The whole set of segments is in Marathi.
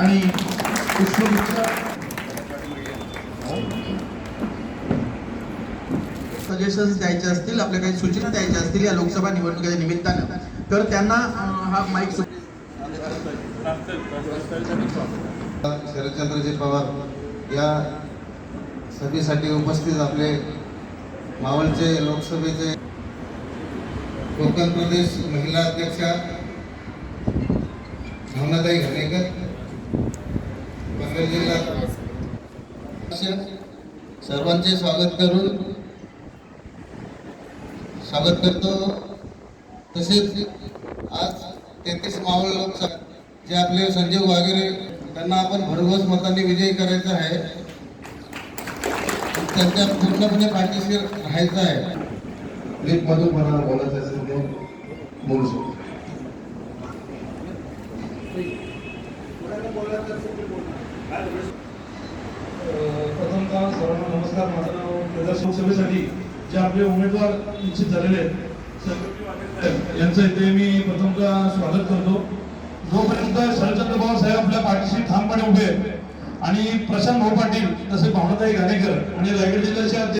आणि सजेशन्स द्यायचे असतील आपल्या काही सूचना द्यायच्या असतील या लोकसभा निवडणुकीच्या निमित्तानं. तर त्यांना हा माईक शरदचंद्रजी पवार या सभेसाठी उपस्थित आपले मावळचे लोकसभेचे कोकण प्रदेश महिला अध्यक्षा भावनाताई घाणेकर सर्वांचे स्वागत करून स्वागत करतो. तसेच आज तेहतीस मावळ लोकसभा जे आपले संजीव वागेरे त्यांना आपण भरघोस मतांनी विजयी करायचं आहे. त्यांच्या पूर्णपणे पाठीशी राहायचं आहे. क्लिप मधून मला बोलायचं असेल ते बोलू. शकतो प्रथमतः सर्वांना नमस्कार. माझं नाव प्रदेश लोकसभेसाठी जे आपले उमेदवार निश्चित झालेले आहेत. यांचं इथे मी प्रथमतः स्वागत करतो. जोपर्यंत शरदचंद्र पवार साहेब आपल्या पाठीशी ठामपणे उभे आणि प्रशांत भाऊ पाटील तसे भावनाताई घाणेकर आणि रायगड जिल्ह्याचे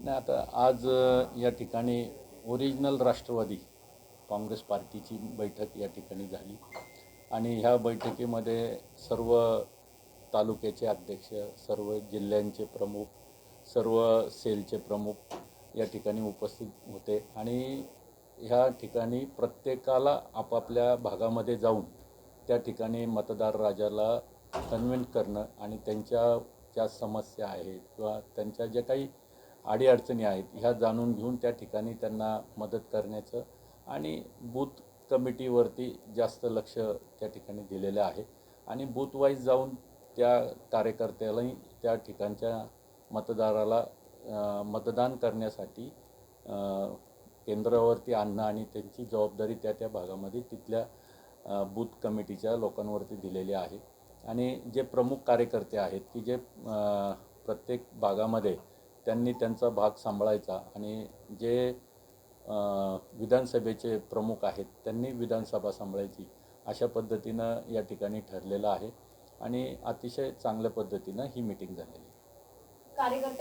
नाही आता आज या ठिकाणी ओरिजिनल राष्ट्रवादी काँग्रेस पार्टीची बैठक या ठिकाणी झाली. आणि ह्या बैठकीमध्ये सर्व तालुक्याचे अध्यक्ष सर्व जिल्ह्यांचे प्रमुख सर्व सेलचे प्रमुख या ठिकाणी उपस्थित होते. आणि ह्या ठिकाणी प्रत्येकाला आपापल्या भागामध्ये जाऊन त्या ठिकाणी मतदार राजाला कन्व्हिन्स करणं आणि त्यांच्या ज्या समस्या आहेत किंवा त्यांच्या ज्या काही अडीअडचणी आहेत ह्या जाणून घेऊन त्या ठिकाणी त्यांना मदत करण्याचं आणि बूथ कमिटीवरती जास्त लक्ष त्या ठिकाणी दिलेलं आहे. आणि बूथवाईज जाऊन त्या कार्यकर्त्यालाही त्या ठिकाणच्या मतदाराला मतदान करण्यासाठी केंद्रावरती आणणं आणि त्यांची जबाबदारी त्या त्या भागामध्ये तिथल्या बूथ कमिटीच्या लोकांवरती दिलेली आहे. आणि जे प्रमुख कार्यकर्ते आहेत की जे प्रत्येक भागामध्ये त्यांनी त्यांचा भाग सांभाळायचा आणि जे विधानसभेचे प्रमुख आहेत त्यांनी विधानसभा सांभाळायची अशा पद्धतीनं या ठिकाणी ठरलेलं आहे आणि अतिशय चांगल्या पद्धतीनं ही मिटिंग झालेली कार्यकर्ते